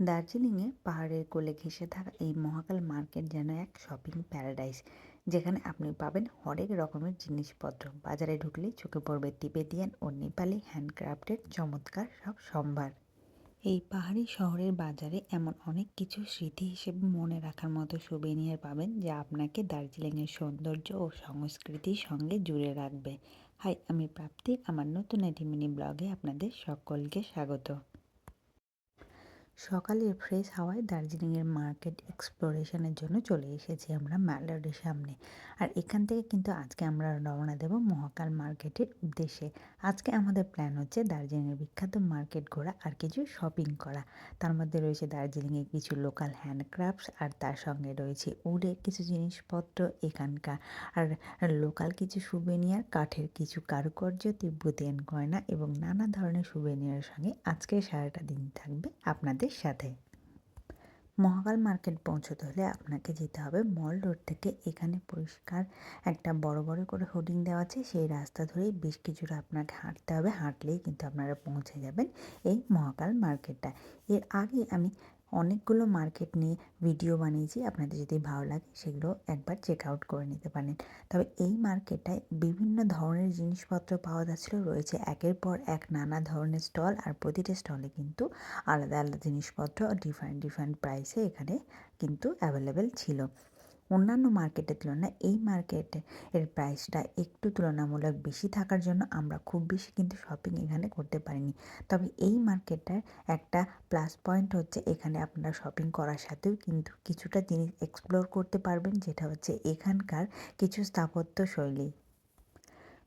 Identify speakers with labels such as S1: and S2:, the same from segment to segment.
S1: দার্জিলিংয়ে পাহাড়ের কোলে ঘেঁষে থাকা এই মহাকাল মার্কেট যেন এক শপিং প্যারাডাইস, যেখানে আপনি পাবেন হরেক রকমের জিনিসপত্র। বাজারে ঢুকলেই চোখে পড়বে তিবেতিয়ান ও নেপালি হ্যান্ডক্রাফটের চমৎকার সব সম্ভার। এই পাহাড়ি শহরের বাজারে এমন অনেক কিছু স্মৃতি হিসেবে মনে রাখার মতো সুবেনিয়ার পাবেন, যা আপনাকে দার্জিলিংয়ের সৌন্দর্য ও সংস্কৃতির সঙ্গে জুড়ে রাখবে। হাই, আমি প্রাপ্তি আমার নতুন একটি মিনি ব্লগে আপনাদের সকলকে স্বাগত। সকালের ফ্রেশ হাওয়ায় দার্জিলিংয়ের মার্কেট এক্সপ্লোরেশনের জন্য চলে এসেছি আমরা ম্যালোডির সামনে। আর এখান থেকে কিন্তু আজকে আমরা রওনা দেব মহাকাল মার্কেটের উদ্দেশ্যে। আজকে আমাদের প্ল্যান হচ্ছে দার্জিলিংয়ের বিখ্যাত মার্কেট ঘোরা আর কিছু শপিং করা। তার মধ্যে রয়েছে দার্জিলিংয়ে কিছু লোকাল হ্যান্ডক্রাফটস আর তার সঙ্গে রয়েছে উডের কিছু জিনিসপত্র এখানকার। আর লোকাল কিছু সুবেনিয়ার কাঠের কিছু কারুকার্য, তিব্বতিয়ান গয়না এবং নানা ধরনের সুবেনিয়ারের সঙ্গে আজকের সারাটা দিন থাকবে আপনাদের সাথে। মহাকাল মার্কেট পৌঁছতে হলে আপনাকে যেতে হবে মল রোড থেকে। এখানে পরিষ্কার একটা বড় বড় করে হোর্ডিং দেওয়া আছে। সেই রাস্তা ধরেই বেশ কিছুটা আপনাকে হাঁটতে হবে। হাঁটলেই কিন্তু আপনারা পৌঁছে যাবেন এই মহাকাল মার্কেটটা। এর আগে আমি অনেকগুলো মার্কেট নিয়ে ভিডিও বানিয়েছি। আপনাদের যদি ভালো লাগে সেগুলো একবার চেক আউট করে নিতে পারেন। তবে এই মার্কেটটায় বিভিন্ন ধরনের জিনিসপত্র পাওয়া যাচ্ছিল, রয়েছে একের পর এক নানা ধরনের স্টল আর প্রতিটা স্টলে কিন্তু আলাদা আলাদা জিনিসপত্র ডিফারেন্ট ডিফারেন্ট প্রাইসে এখানে কিন্তু অ্যাভেলেবেল ছিল। অন্যান্য মার্কেটের তুলনায় এই মার্কেটে এর প্রাইসটা একটু তুলনামূলক বেশি থাকার জন্য আমরা খুব বেশি কিন্তু শপিং এখানে করতে পারিনি। তবে এই মার্কেটটার একটা প্লাস পয়েন্ট হচ্ছে এখানে আপনারা শপিং করার সাথেও কিন্তু কিছুটা জিনিস এক্সপ্লোর করতে পারবেন, যেটা হচ্ছে এখানকার কিছু স্থাপত্য শৈলী।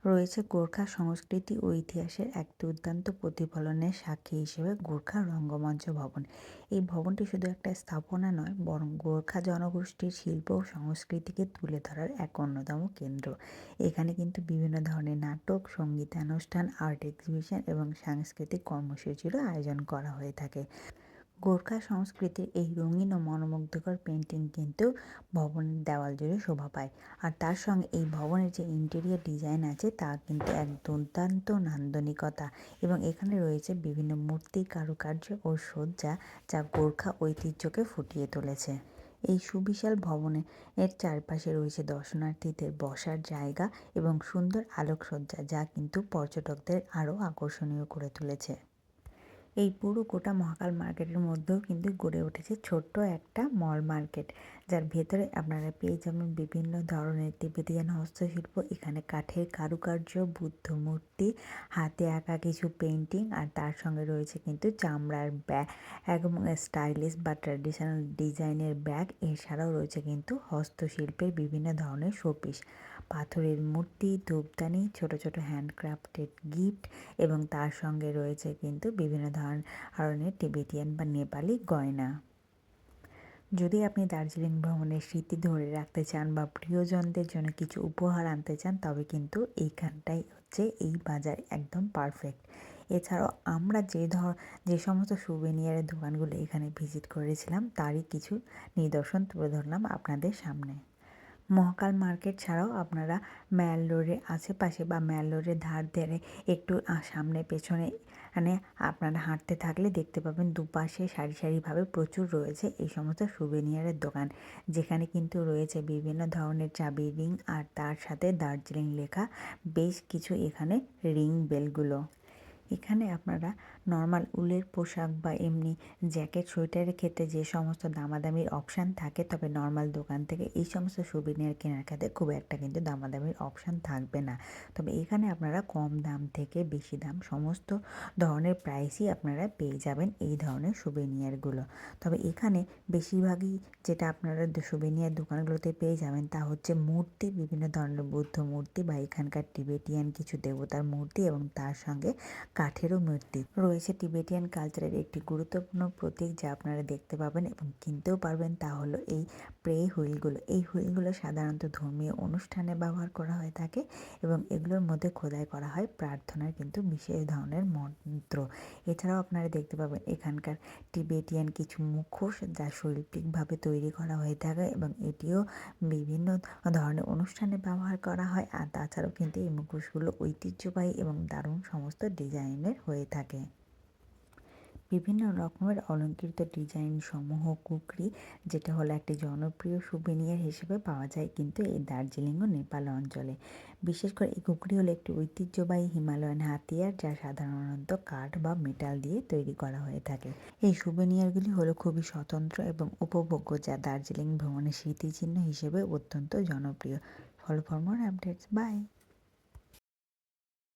S1: রয়েছে গোর্খা সংস্কৃতি ও ইতিহাসের এক দুর্দান্ত প্রতিফলনের সাক্ষী হিসেবে গোর্খা রঙ্গমঞ্চ ভবন। এই ভবনটি শুধু একটা স্থাপনা নয়, বরং গোর্খা জনগোষ্ঠীর শিল্প ও সংস্কৃতিকে তুলে ধরার এক অন্যতম কেন্দ্র। এখানে কিন্তু বিভিন্ন ধরনের নাটক, সঙ্গীতানুষ্ঠান, আর্ট এক্সিবিশন এবং সাংস্কৃতিক কর্মসূচিরও আয়োজন করা হয়ে থাকে। গোর্খা সংস্কৃতির এই রঙিন ও মনোমুগ্ধকর পেন্টিং কিন্তু ভবনের দেওয়াল জুড়ে শোভা পায়। আর তার সঙ্গে এই ভবনের যে ইন্টেরিয়ার ডিজাইন আছে, তা কিন্তু এক দুর্দান্ত নান্দনিকতা এবং এখানে রয়েছে বিভিন্ন মূর্তি, কারুকার্য ও সজ্জা যা গোর্খা ঐতিহ্যকে ফুটিয়ে তুলেছে। এই সুবিশাল ভবনে এর চারপাশে রয়েছে দর্শনার্থীদের বসার জায়গা এবং সুন্দর আলোকসজ্জা যা কিন্তু পর্যটকদের আরও আকর্ষণীয় করে তুলেছে। এই পুরো গোটা মহাকাল মার্কেটের মধ্যেও কিন্তু গড়ে উঠেছে ছোট্ট একটা মল মার্কেট যার ভেতরে আপনারা পেয়ে যাবেন বিভিন্ন ধরনের তিবেতিয়ান হস্তশিল্প, এখানে কাঠের কারুকার্য, বুদ্ধ মূর্তি, হাতে আঁকা কিছু পেন্টিং আর তার সঙ্গে রয়েছে কিন্তু চামড়ার ব্যাগ এবং স্টাইলিশ বা ট্র্যাডিশনাল ডিজাইনের ব্যাগ, এছাড়াও রয়েছে কিন্তু হস্তশিল্পের বিভিন্ন ধরনের শোপিস পাথরের মূর্তি, ধূপদানি, ছোট ছোট হ্যান্ডক্রাফটেড গিফট এবং তার সঙ্গে রয়েছে কিন্তু বিভিন্ন ধরনের টিবেটিয়ান বা নেপালি গয়না। যদি আপনি দার্জিলিং ভ্রমণের স্মৃতি ধরে রাখতে চান বা প্রিয়জনদের জন্য কিছু উপহার আনতে চান, তবে কিন্তু এইখানটাই হচ্ছে এই বাজার একদম পারফেক্ট। এছাড়াও আমরা যে ধর যে সমস্ত সুবেনিয়ারের দোকানগুলো এখানে ভিজিট করেছিলাম, তারই কিছু নিদর্শন তুলে ধরলাম আপনাদের সামনে। মহাকাল মার্কেট ছাড়াও আপনারা ম্যাল রোডের আশেপাশে বা ম্যাল রোডের ধার ধারে একটু সামনে, পেছনে মানে আপনারা হাঁটতে থাকলে দেখতে পাবেন দুপাশে সারি সারিভাবে প্রচুর রয়েছে এই সমস্ত সুবেনিয়ারের দোকান। যেখানে কিন্তু রয়েছে বিভিন্ন ধরনের চাবি, রিং আর তার সাথে দার্জিলিং লেখা বেশ কিছু এখানে রিং বেলগুলো। এখানে আপনারা নর্মাল উলের পোশাক বা এমনি জ্যাকেট সোয়েটারের ক্ষেত্রে যে সমস্ত দামাদামির অপশান থাকে, তবে নর্মাল দোকান থেকে এই সমস্ত সুবিনিয়ার কেনার ক্ষেত্রে খুব একটা কিন্তু দামাদামির অপশান থাকবে না। তবে এখানে আপনারা কম দাম থেকে বেশি দাম সমস্ত ধরনের প্রাইসই আপনারা পেয়ে যাবেন এই ধরনের সুবিনিয়ারগুলো তবে এখানে বেশিরভাগই যেটা আপনারা সুবিনিয়ার দোকানগুলোতে পেয়ে যাবেন তা হচ্ছে মূর্তি, বিভিন্ন ধরনের বুদ্ধ মূর্তি বা এখানকার টিবেটিয়ান কিছু দেবতার মূর্তি এবং তার সঙ্গে কাঠেরও মূর্তি। রয়েছে টিবেটিয়ান কালচারের একটি গুরুত্বপূর্ণ প্রতীক যা আপনারা দেখতে পাবেন এবং কিনতেও পারবেন। তা হলো এই প্রে হুইলগুলো। এই হুইলগুলো সাধারণত ধর্মীয় অনুষ্ঠানে ব্যবহার করা হয়ে থাকে এবং এগুলোর মধ্যে খোদাই করা হয় প্রার্থনার কিন্তু বিশেষ ধরনের মন্ত্র। এছাড়াও আপনারা দেখতে পাবেন এখানকার টিবেটিয়ান কিছু মুখোশ যা শৈল্পিকভাবে তৈরি করা হয়ে থাকে এবং এটিও বিভিন্ন ধরনের অনুষ্ঠানে ব্যবহার করা হয়। আর তাছাড়াও কিন্তু এই মুখোশগুলো ঐতিহ্যবাহী এবং দারুণ সমস্ত ডিজাইনের হয়ে থাকে। বিভিন্ন রকমের অলঙ্কৃত ডিজাইন সমূহ কুকরি, যেটা হলো একটি জনপ্রিয় সুবেনিয়ার হিসেবে পাওয়া যায় কিন্তু এই দার্জিলিং ও নেপাল অঞ্চলে। বিশেষ করে এই কুকরি হলো একটি ঐতিহ্যবাহী হিমালয়ান হাতিয়ার যা সাধারণত কাঠ বা মেটাল দিয়ে তৈরি করা হয়ে থাকে। এই সুবেনিয়ারগুলি হলো খুবই স্বতন্ত্র এবং উপভোগ্য যা দার্জিলিং ভ্রমণের স্মৃতিচিহ্ন হিসেবে অত্যন্ত জনপ্রিয়। Follow for more updates by